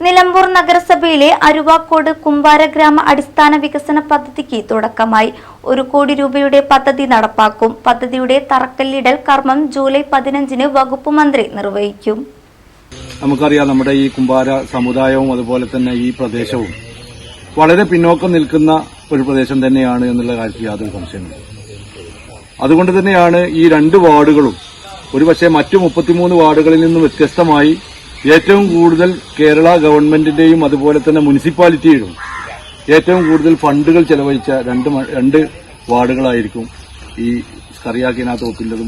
Nilambur നഗരസഭയിലെ അരുവാക്കോട് കുമ്പാര ഗ്രാമ അടിസ്ഥാന വികസന പദ്ധതിക്ക് തുടക്കമായി. ഒരു കോടി രൂപയുടെ പദ്ധതി നടപ്പാക്കും. പദ്ധതിയുടെ തറക്കല്ലിടൽ കർമ്മം ജൂലൈ പതിനഞ്ചിന് വകുപ്പ് മന്ത്രി നിർവഹിക്കും. നമുക്കറിയാം നമ്മുടെ ഈ കുമ്പാര സമുദായവും അതുപോലെ തന്നെ ഈ പ്രദേശവും വളരെ പിന്നോക്കം നിൽക്കുന്ന ഒരു പ്രദേശം തന്നെയാണ് എന്നുള്ള കാര്യത്തിൽ യാതൊരു സംശയമില്ല അതുകൊണ്ട് തന്നെയാണ് ഈ രണ്ട് വാർഡുകളും ഒരുപക്ഷെ മറ്റു മുപ്പത്തിമൂന്ന് വാർഡുകളിൽ നിന്ന് വ്യത്യസ്തമായി ഏറ്റവും കൂടുതൽ കേരള ഗവൺമെന്റിന്റെയും അതുപോലെ തന്നെ മുനിസിപ്പാലിറ്റിയുടെയും ഏറ്റവും കൂടുതൽ ഫണ്ടുകൾ ചെലവഴിച്ച രണ്ട് രണ്ട് വാർഡുകളായിരിക്കും ഈ സ്കറിയാക്കിന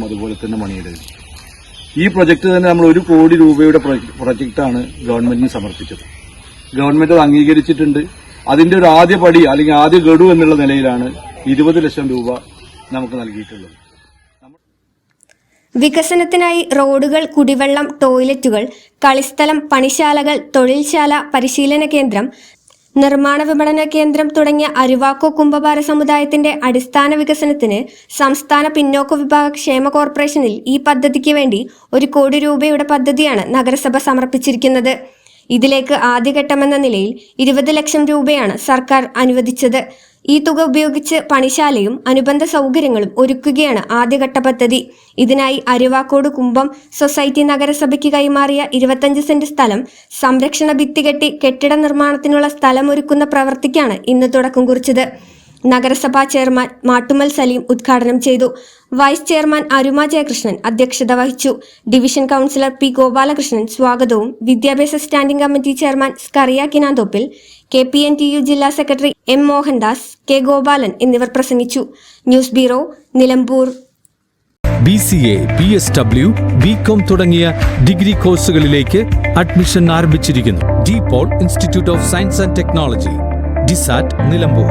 അതുപോലെ തന്നെ മണിയുടേതും. ഈ പ്രൊജക്ട് തന്നെ നമ്മൾ ഒരു കോടി രൂപയുടെ പ്രൊജ- പ്രൊജക്ടാണ് ഗവൺമെന്റിന് സമർപ്പിച്ചത്. ഗവൺമെന്റ് അത് അംഗീകരിച്ചിട്ടുണ്ട്. അതിന്റെ ഒരു ആദ്യ പടി അല്ലെങ്കിൽ ആദ്യ ഗഡു എന്നുള്ള നിലയിലാണ് ഇരുപത് ലക്ഷം രൂപ നമുക്ക് നൽകിയിട്ടുള്ളത്. വികസനത്തിനായി റോഡുകൾ കുടിവെള്ളം ടോയ്ലറ്റുകൾ കളിസ്ഥലം പണിശാലകൾ തൊഴിൽശാല പരിശീലന കേന്ദ്രം നിർമ്മാണ വിപണന കേന്ദ്രം തുടങ്ങിയ അരുവാക്കോ കുംഭഭാര സമുദായത്തിന്റെ അടിസ്ഥാന വികസനത്തിന് സംസ്ഥാന പിന്നോക്ക വിഭാഗ ക്ഷേമ കോർപ്പറേഷനിൽ ഈ പദ്ധതിക്ക് വേണ്ടി ഒരു കോടി രൂപയുടെ പദ്ധതിയാണ് നഗരസഭ സമർപ്പിച്ചിരിക്കുന്നത്. ഇതിലേക്ക് ആദ്യഘട്ടമെന്ന നിലയിൽ ഇരുപത് ലക്ഷം രൂപയാണ് സർക്കാർ അനുവദിച്ചത്. ഈ തുക ഉപയോഗിച്ച് പണിശാലയും അനുബന്ധ സൗകര്യങ്ങളും ഒരുക്കുകയാണ് ആദ്യഘട്ട പദ്ധതി. ഇതിനായി അരുവാക്കോട് കുമ്പം സൊസൈറ്റി നഗരസഭയ്ക്ക് കൈമാറിയ ഇരുപത്തഞ്ച് സെന്റ് സ്ഥലം സംരക്ഷണ ഭിത്തി കെട്ടി കെട്ടിട നിർമ്മാണത്തിനുള്ള സ്ഥലം ഒരുക്കുന്ന പ്രവൃത്തിക്കാണ് ഇന്ന് തുടക്കം കുറിച്ചത്. നഗരസഭാ ചെയർമാൻ മാട്ടുമൽ സലീം ഉദ്ഘാടനം ചെയ്തു. വൈസ് ചെയർമാൻ അരുമ ജയകൃഷ്ണൻ അധ്യക്ഷത വഹിച്ചു. ഡിവിഷൻ കൗൺസിലർ പി ഗോപാലകൃഷ്ണൻ സ്വാഗതവും. വിദ്യാഭ്യാസ standing committee chairman Skariah Kinanthoppil K P N T U ജില്ലാ secretary M Mohandas K Gopalan എന്നിവർ പ്രസംഗിച്ചു. News bureau Nilambur. B C A B S W B com തുടങ്ങിയ degree കോഴ്സുകളിലേക്ക് അഡ്മിഷൻ ആരംഭിച്ചിരിക്കുന്നു. De Paul institute of science and technology DiSAT Nilambur.